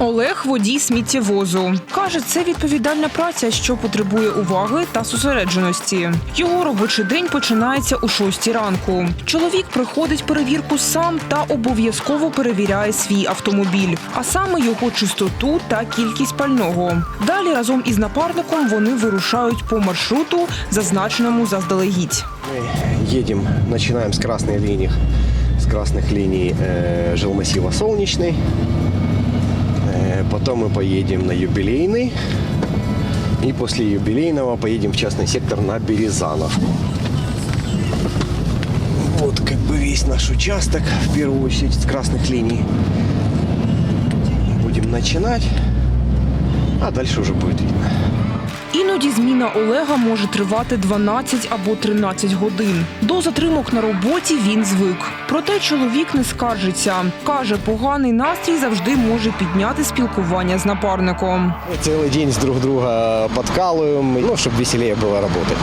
Олег водій сміттєвозу. Каже, це відповідальна праця, що потребує уваги та зосередженості. Його робочий день починається у 6 ранку. Чоловік приходить перевірку сам та обов'язково перевіряє свій автомобіль, а саме його чистоту та кількість пального. Далі разом із напарником вони вирушають по маршруту, зазначеному заздалегідь. Мы едем, начинаем с красной линии, с красных линий э, жилмассива Солнечный. Э, потом мы поедем на юбилейный. И после юбилейного поедем в частный сектор на Березанов. Вот как бы весь наш участок, в первую очередь с красных линий. Будем начинать, а дальше уже будет видно. Іноді зміна Олега може тривати 12 або 13 годин. До затримок на роботі він звик. Проте чоловік не скаржиться. Каже, поганий настрій завжди може підняти спілкування з напарником. Мы целый день с друг друга подкалываем, ну, чтобы веселее было работать.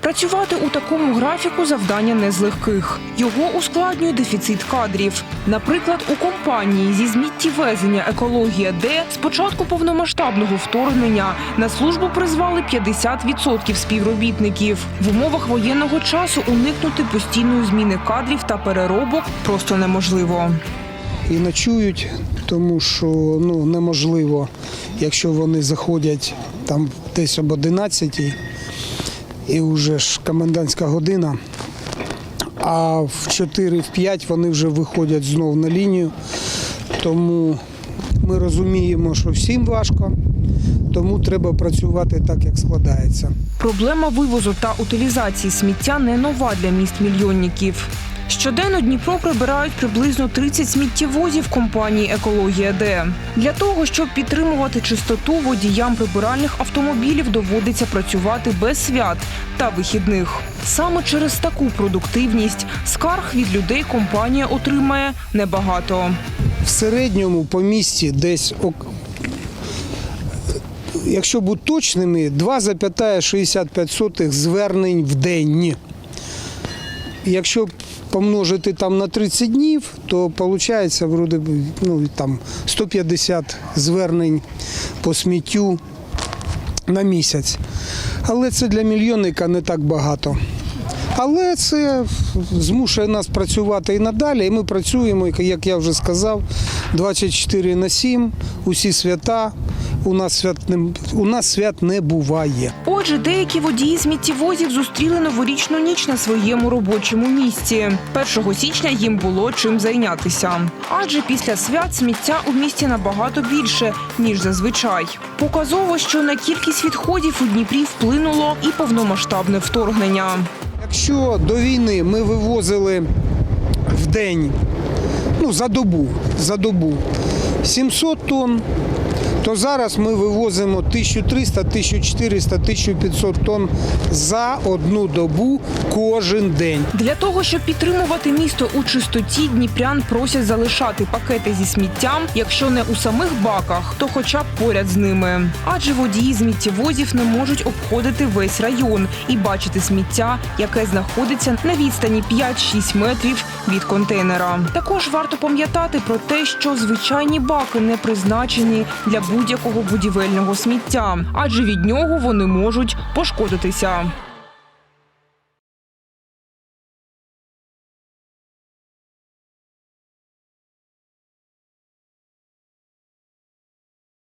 Працювати у такому графіку завдання не з легких. Його ускладнює дефіцит кадрів. Наприклад, у компанії зі зміттєвезення екологія Д з початку повномасштабного вторгнення на службу призвали 50% співробітників. В умовах воєнного часу уникнути постійної зміни кадрів та переробок просто неможливо. і ночують, тому що ну, неможливо, якщо вони заходять там десь об 11 і вже ж комендантська година, а в 4-5 вони вже виходять знов на лінію. Тому ми розуміємо, що всім важко, тому треба працювати так, як складається. Проблема вивозу та утилізації сміття не нова для міст мільйонників. Щоденно Дніпро прибирають приблизно 30 сміттєвозів компанії Екологія Д. Для того, щоб підтримувати чистоту, водіям прибиральних автомобілів доводиться працювати без свят та вихідних. Саме через таку продуктивність скарг від людей компанія отримає небагато. В середньому по місті десь, якщо бути точними, 2,65 звернень в день. Якщо помножити там на 30 днів, то виходить вроде, ну, там 150 звернень по сміттю на місяць. Але це для мільйонника не так багато. Але це змушує нас працювати і надалі. І ми працюємо, як я вже сказав, 24 на 7, усі свята. У нас свят не, у нас свят не буває. Отже, деякі водії сміттєвозів зустріли новорічну ніч на своєму робочому місці. 1 січня їм було чим зайнятися. Адже після свят сміття у місті набагато більше ніж зазвичай. Показово, що на кількість відходів у Дніпрі вплинуло і повномасштабне вторгнення. Якщо до війни ми вивозили в день, ну за добу, за добу 700 тонн, то зараз ми вивозимо 1300, 1400, 1500 тонн за одну добу кожен день. Для того, щоб підтримувати місто у чистоті, дніпрян просять залишати пакети зі сміттям, якщо не у самих баках, то хоча б поряд з ними. Адже водії сміттєвозів не можуть обходити весь район і бачити сміття, яке знаходиться на відстані 5-6 метрів від контейнера. Також варто пам'ятати про те, що звичайні баки не призначені для будь-якого будівельного сміття, адже від нього вони можуть пошкодитися.